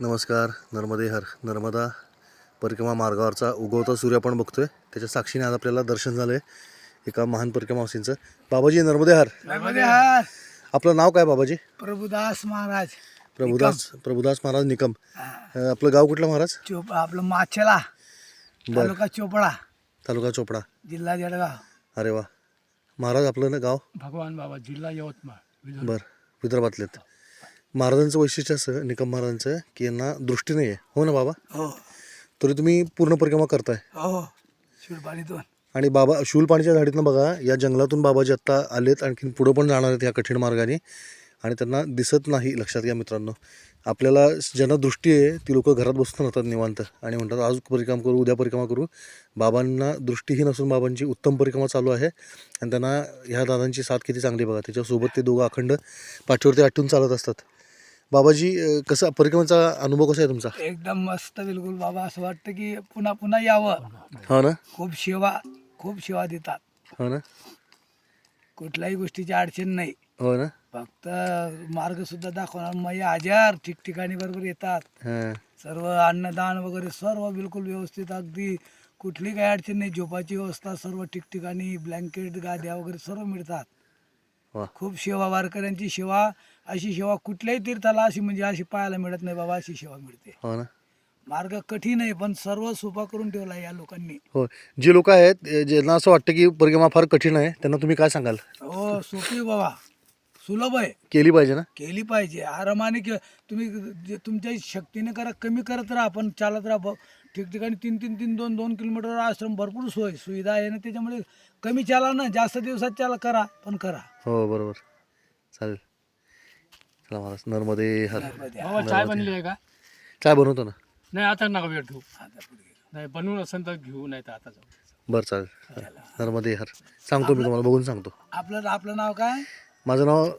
नमस्कार नर्मदे हर नर्मदा परिक्रमा मार्गावरचा उगवता सूर्य आपण बघतोय. त्याच्या साक्षीने आज आपल्याला दर्शन झालंय एका महान परिक्रमावासींचं बाबाजी नर्मदे हर. नर्मदे हार. आपलं नाव काय बाबाजी? प्रभुदास महाराज. प्रभुदास प्रभुदास महाराज निकम. अं, आपलं गाव कुठलं महाराज? चोप आपलं माछेला बर. तालुका चोपडा. तालुका चोपडा. जिल्हा जळगाव. अरे वा. महाराज आपलं ना गाव? भगवान बाबा जिल्हा यवतमाळ. विदर्भ. बर. विदर्भातलेत. महाराजांचं वैशिष्ट्य असं निकम महाराजांचं की यांना दृष्टी नाही आहे हो ना बाबा? हो. तरी तुम्ही पूर्ण परिक्रमा करताय. हो शिरपाणीतून आणि बाबा शूलपाणीच्या झाडीतनं बघा या जंगलातून बाबाजी आत्ता आलेत आणखीन पुढं पण जाणार आहेत या कठीण मार्गाने आणि त्यांना दिसत नाही लक्षात घ्या मित्रांनो. आपल्याला ज्यांना दृष्टी आहे ती लोक घरात बसून राहतात निवांत. आणि म्हणतात आज परिक्रमा करू उद्या परिक्रमा करू. बाबांना दृष्टीही नसून बाबांची उत्तम परिक्रमा चालू आहे. आणि त्यांना ह्या दादांची साथ किती चांगली बघा. त्याच्यासोबत ते दोघं अखंड पाठीवरती आठवून चालत असतात. बाबाजी कसा परिक्रमेचा अनुभव कसा आहे तुमचा? एकदम मस्त बिलकुल बाबा. असं वाटतं की पुन्हा पुन्हा यावं. हो ना? खूप सेवा खूप सेवा देतात. हो ना? कुठल्याही गोष्टीची अडचण नाही. हो ना? फक्त मार्ग सुद्धा दाखवणार. मग आजार ठिकठिकाणी बरोबर येतात. हां. सर्व अन्नदान वगैरे सर्व बिलकुल व्यवस्थित. अगदी कुठली काही अडचण नाही. झोपाची व्यवस्था सर्व ठिकठिकाणी. ब्लँकेट गाद्या वगैरे सर्व मिळतात. वा. खूप सेवा. वारकऱ्यांची सेवा अशी सेवा कुठल्याही तीर्थाला अशी म्हणजे अशी पाहायला मिळत नाही बाबा अशी सेवा मिळते. हो ना. मार्ग कठीण आहे पण सर्व सोपा करून ठेवला या लोकांनी. हो. जे लोक आहेत ज्यांना असं वाटतं की परिक्रमा फार कठीण आहे त्यांना तुम्ही काय सांगाल? हो सोपी आहे बाबा. सुलभ आहे. केली पाहिजे ना? केली पाहिजे. आरामाने के तुम्ही जे तुमच्या शक्तीने करा कमी करत राहा पण चालत राहा. ब- ठिकठिकाणी तीन तीन तीन दोन दोन किलोमीटर आश्रम भरपूर सोय सुविधा आहे ना त्याच्यामुळे कमी चाला ना जास्त दिवसात चाला करा पण करा. हो बरोबर. चालेल. चला महाराज नर्मदे. हर बाबा चाय बनली आहे का? काय बनवतो ना. नाही आता नका वेळ आता पुढे. नाही बनवून असेल तर घेऊ नाही तर आता जाऊ. बरं चालेल. नर्मदे हर. सांगतो मी तुम्हाला बघून सांगतो. आपलं आपलं नाव काय? माझं नाव